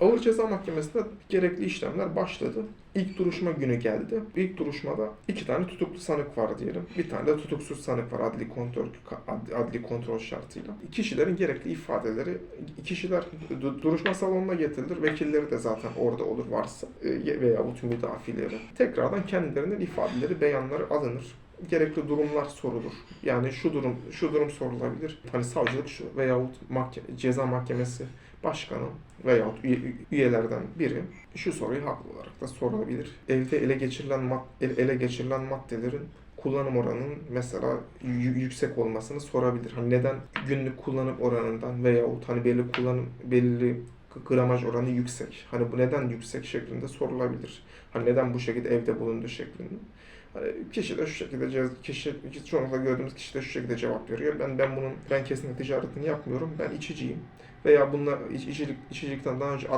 Ağır Ceza Mahkemesi'nde gerekli işlemler başladı. İlk duruşma günü geldi. İlk duruşmada iki tane tutuklu sanık var diyelim. Bir tane de tutuksuz sanık var adli kontrol adli, kontrol şartıyla. Kişilerin gerekli ifadeleri kişiler du- duruşma salonuna getirilir. Vekilleri de zaten orada olur varsa e, veya bu müdafileri. Tekrardan kendilerinin ifadeleri, beyanları alınır gerekli durumlar sorulur. Yani şu durum şu durum sorulabilir. Hani savcılık şu veyahut mahke ceza mahkemesi başkanı veyahut üye, üyelerden biri şu soruyu haklı olarak da sorulabilir. Evde ele geçirilen ele geçirilen maddelerin kullanım oranının mesela yüksek olmasını sorabilir. Hani neden günlük kullanım oranından veyahut hani belli kullanım belli gramaj oranı yüksek. Hani bu neden yüksek şeklinde sorulabilir. Hani neden bu şekilde evde bulunduğu şeklinde. Hani kişi de şu şekilde ce- kişi çoğunlukla gördüğümüz kişi de şu şekilde cevap veriyor. Ben ben bunun ben kesinlikle ticaretini yapmıyorum. Ben içiciyim. Veya bunlar iç, içilik, içicilikten daha önce